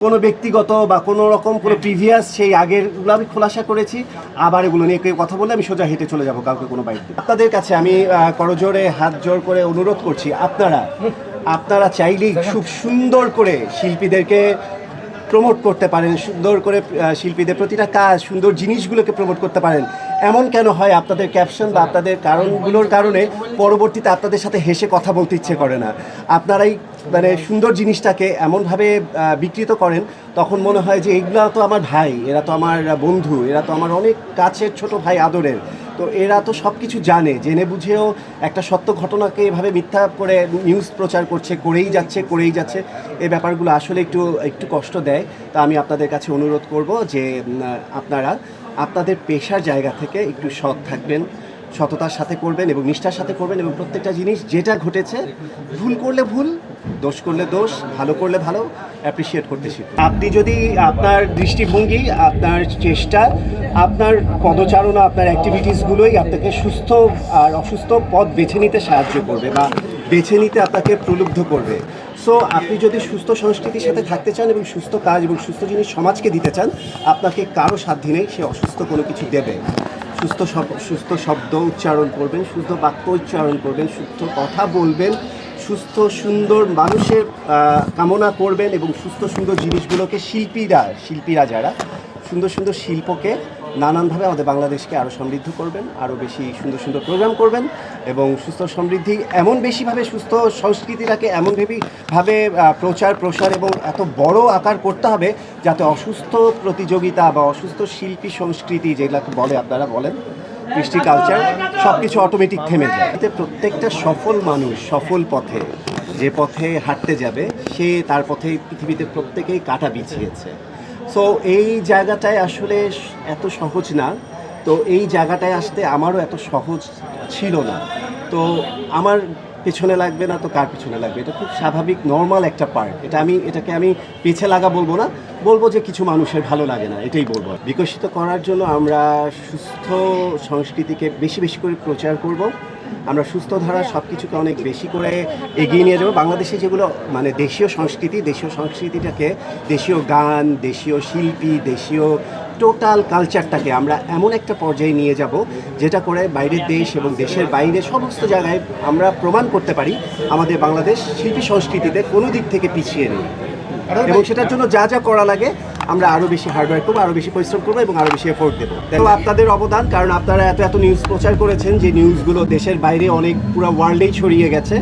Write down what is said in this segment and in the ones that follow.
কোনো ব্যক্তিগত বা কোনো রকম কোনো প্রিভিয়াস সেই আগেরগুলো আমি খোলাসা করেছি। আবার এগুলো নিয়ে কেউ কথা বলে আমি সোজা হেঁটে চলে যাব কাউকে কোনো বাড়িতে আপনাদের কাছে আমি করজোরে হাত জোর করে অনুরোধ করছি আপনারা আপনারা চাইলেই খুব সুন্দর করে শিল্পীদেরকে প্রমোট করতে পারেন সুন্দর করে শিল্পীদের প্রতিটা কাজ সুন্দর জিনিসগুলোকে প্রমোট করতে পারেন। এমন কেন হয় আপনাদের ক্যাপশন বা আপনাদের কারণগুলোর কারণে পরবর্তীতে আপনাদের সাথে হেসে কথা বলতে ইচ্ছে করে না? আপনারাই মানে সুন্দর জিনিসটাকে এমনভাবে বিকৃত করেন, তখন মনে হয় যে এগুলা তো আমার ভাই, এরা তো আমার বন্ধু, এরা তো আমার অনেক কাছের ছোট ভাই আদরের। তো এরা তো সব কিছু জানে, জেনে বুঝেও একটা সত্য ঘটনাকে এভাবে মিথ্যা করে নিউজ প্রচার করছে, করেই যাচ্ছে করেই যাচ্ছে এই ব্যাপারগুলো আসলে একটু একটু কষ্ট দেয়। তা আমি আপনাদের কাছে অনুরোধ করব যে আপনারা আপনাদের পেশার জায়গা থেকে একটু সৎ থাকবেন, সততার সাথে করবেন এবং নিষ্ঠার সাথে করবেন এবং প্রত্যেকটা জিনিস যেটা ঘটেছে, ভুল করলে ভুল, দোষ করলে দোষ, ভালো করলে ভালো অ্যাপ্রিসিয়েট করতে শিখুন। আপনি যদি আপনার দৃষ্টিভঙ্গি, আপনার চেষ্টা, আপনার পদচারণা, আপনার অ্যাক্টিভিটিসগুলোই আপনাকে সুস্থ আর অসুস্থ পথ বেছে নিতে সাহায্য করবে বা বেছে নিতে আপনাকে প্রলুব্ধ করবে। সো আপনি যদি সুস্থ সংস্কৃতির সাথে থাকতে চান এবং সুস্থ কাজ এবং সুস্থ জিনিস সমাজকে দিতে চান, আপনাকে কারও সাধ্য নেই, সে অসুস্থ কোনো কিছু দেবে। সুস্থ সুস্থ শব্দ উচ্চারণ করবেন শুদ্ধ বাক্য উচ্চারণ করবেন শুদ্ধ কথা বলবেন, সুস্থ সুন্দর মানুষের কামনা করবেন এবং সুস্থ সুন্দর জিনিসগুলোকে শিল্পীরা শিল্পীরা যারা সুন্দর সুন্দর শিল্পকে নানানভাবে আমাদের বাংলাদেশকে আরও সমৃদ্ধ করবেন আরও বেশি সুন্দর সুন্দর প্রোগ্রাম করবেন এবং সুস্থ সমৃদ্ধি, এমন বেশিভাবে সুস্থ সংস্কৃতিটাকে এমনভাবে ভাবে প্রচার প্রসার এবং এত বড় আকার করতে হবে যাতে অসুস্থ প্রতিযোগিতা বা অসুস্থ শিল্পী সংস্কৃতি যেগুলোকে বলে আপনারা বলেন, কৃষ্টি কালচার সব কিছু অটোমেটিক থেমে যায়। এতে প্রত্যেকটা সফল মানুষ সফল পথে, যে পথে হাঁটতে যাবে, সে তার পথে পৃথিবীতে প্রত্যেকেই কাটা বিছিয়েছে। সো এই জায়গাটায় আসলে এত সহজ না। তো এই জায়গাটায় আসতে আমারও এত সহজ ছিল না। তো আমার পেছনে লাগবে না, তো কার পেছনে লাগবে? এটা খুব স্বাভাবিক নর্মাল একটা পার্ট এটা আমি, এটাকে আমি পিছে লাগা বলব না। বলব যে কিছু মানুষের ভালো লাগে না, এটাই বলব। বিকশিত করার জন্য আমরা সুস্থ সংস্কৃতিকে বেশি বেশি করে প্রচার করব। আমরা সুস্থ ধারা সব কিছুকে অনেক বেশি করে এগিয়ে নিয়ে যাব। বাংলাদেশে যেগুলো মানে দেশীয় সংস্কৃতি দেশীয় সংস্কৃতিটাকে দেশীয় গান দেশীয় শিল্পী দেশীয় টোটাল কালচারটাকে আমরা এমন একটা পর্যায়ে নিয়ে যাব যেটা করে বাইরের দেশ এবং দেশের বাইরে সমস্ত জায়গায় আমরা প্রমাণ করতে পারি আমাদের বাংলাদেশ শিল্পী সংস্কৃতিতে কোনো দিক থেকে পিছিয়ে নেই। এবং সেটার জন্য যা যা করা লাগে আমরা আরও বেশি হার্ডওয়ার্ক করব আরও বেশি পরিশ্রম করব এবং আরও বেশি এফোর্ট দেবো। তো আপনাদের অবদান, কারণ আপনারা এত এত নিউজ প্রচার করেছেন যে নিউজগুলো দেশের বাইরে অনেক পুরো ওয়ার্ল্ডেই ছড়িয়ে গেছে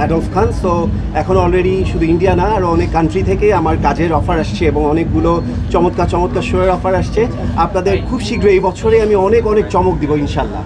অ্যাডলফ খান সো এখন অলরেডি শুধু ইন্ডিয়া না আরও অনেক কান্ট্রি থেকে আমার কাজের অফার আসছে এবং অনেকগুলো চমৎকার চমৎকার শোয়ের অফার আসছে। আপনাদের খুব শীঘ্রই এই বছরে আমি অনেক অনেক চমক দিব ইনশাল্লাহ